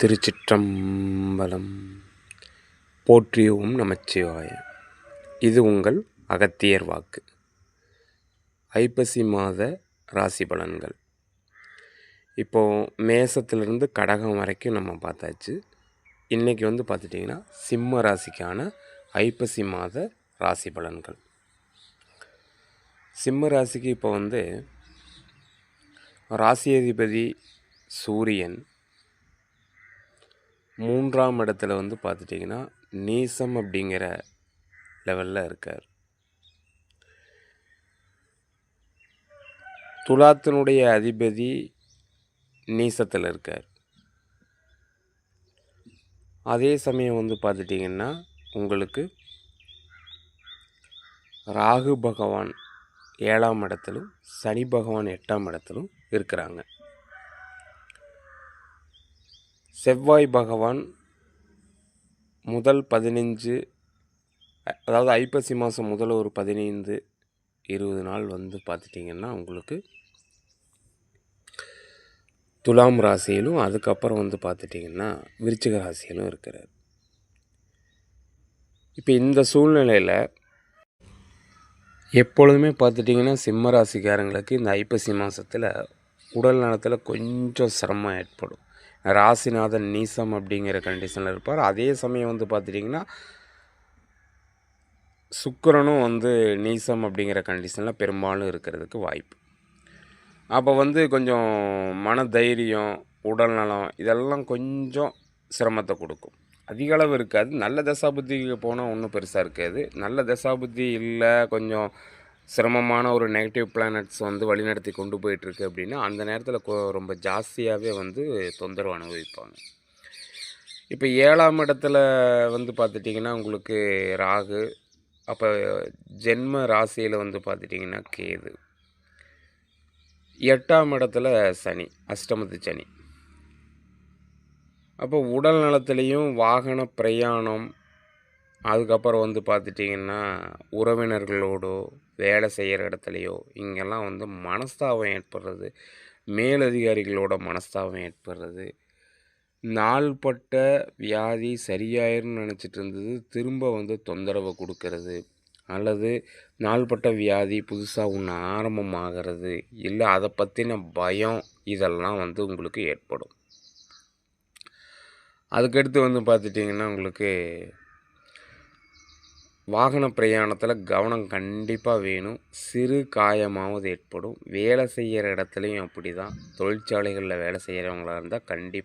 திருச்சிற்றம்பலம். போற்றியவும் நமச்சிவாய. இது உங்கள் அகத்தியர் வாக்கு. ஐப்பசி மாத ராசி பலன்கள். இப்போது மேசத்திலிருந்து கடகம் வரைக்கும் நம்ம பார்த்தாச்சு. இன்றைக்கி வந்து பார்த்துட்டிங்கன்னா சிம்ம ராசிக்கான ஐப்பசி மாத ராசி பலன்கள். சிம்ம ராசிக்கு இப்போ வந்து ராசி அதிபதி சூரியன் மூன்றாம் இடத்துல வந்து பார்த்துட்டிங்கன்னா நீசம் அப்படிங்கிற லெவலில் இருக்கார். துலாத்தினுடைய அதிபதி நீசத்தில் இருக்கார். அதே சமயம் வந்து பார்த்துட்டிங்கன்னா உங்களுக்கு ராகு பகவான் ஏழாம் இடத்திலும் சனி பகவான் எட்டாம் இடத்திலும் இருக்கிறாங்க. செவ்வாய் பகவான் முதல் பதினஞ்சு அதாவது ஐப்பசி மாதம் முதல் ஒரு பதினைந்து இருபது நாள் வந்து பார்த்துட்டிங்கன்னா உங்களுக்கு துலாம் ராசியிலும் அதுக்கப்புறம் வந்து பார்த்துட்டிங்கன்னா விருச்சிக ராசியிலும் இருக்கிறார். இப்போ இந்த சூழ்நிலையில் எப்பொழுதுமே பார்த்துட்டிங்கன்னா சிம்ம ராசிக்காரங்களுக்கு இந்த ஐப்பசி மாதத்தில் உடல் நலத்தில் கொஞ்சம் சிரமம் ஏற்படும். ராசிநாதன் நீசம் அப்படிங்கிற கண்டிஷனில் இருப்பார். அதே சமயம் வந்து பார்த்துட்டிங்கன்னா சுக்கரனும் வந்து நீசம் அப்படிங்கிற கண்டிஷனில் பெரும்பாலும் இருக்கிறதுக்கு வாய்ப்பு. அப்போ வந்து கொஞ்சம் மன தைரியம் உடல் நலம் இதெல்லாம் கொஞ்சம் சிரமத்தை கொடுக்கும். அதிக அளவு இருக்காது. நல்ல தசாபுத்திக்கு போனால் ஒன்றும் பெருசாக இருக்காது. நல்ல தசாபுத்தி இல்லை கொஞ்சம் சிரமமான ஒரு நெகட்டிவ் பிளானட்ஸ் வந்து வழிநடத்தி கொண்டு போயிட்டுருக்கு அப்படின்னா அந்த நேரத்தில் ரொம்ப ஜாஸ்தியாகவே வந்து தொந்தரவு அனுபவிப்பாங்க. இப்போ ஏழாம் இடத்துல வந்து பார்த்துட்டிங்கன்னா உங்களுக்கு ராகு அப்போ ஜென்ம ராசியில் வந்து பார்த்துட்டிங்கன்னா கேது. எட்டாம் இடத்துல சனி அஷ்டமத்து சனி. அப்போ உடல் நலத்துலேயும் வாகன பிரயாணம் அதுக்கப்புறம் வந்து பார்த்துட்டிங்கன்னா உறவினர்களோடோ வேலை செய்கிற இடத்துலையோ இங்கெல்லாம் வந்து மனஸ்தாபம் ஏற்படுறது. மேலதிகாரிகளோட மனஸ்தாபம் ஏற்படுறது. நாள்பட்ட வியாதி சரியாயிருன்னு நினச்சிட்டு இருந்தது திரும்ப வந்து தொந்தரவை கொடுக்கறது. அல்லது நாள்பட்ட வியாதி புதுசாக ஒன்று ஆரம்பமாகிறது. இல்லை அதை பற்றின பயம் இதெல்லாம் வந்து உங்களுக்கு ஏற்படும். அதுக்கடுத்து வந்து பார்த்துட்டிங்கன்னா உங்களுக்கு வாகன பிரயாணத்தில் கவனம் கண்டிப்பாக வேணும். சிறு காயமாவது ஏற்படும். வேலை செய்கிற இடத்துலையும் அப்படி தான் தொழிற்சாலைகளில் வேலை செய்கிறவங்களாக இருந்தால் கண்டிப்பாக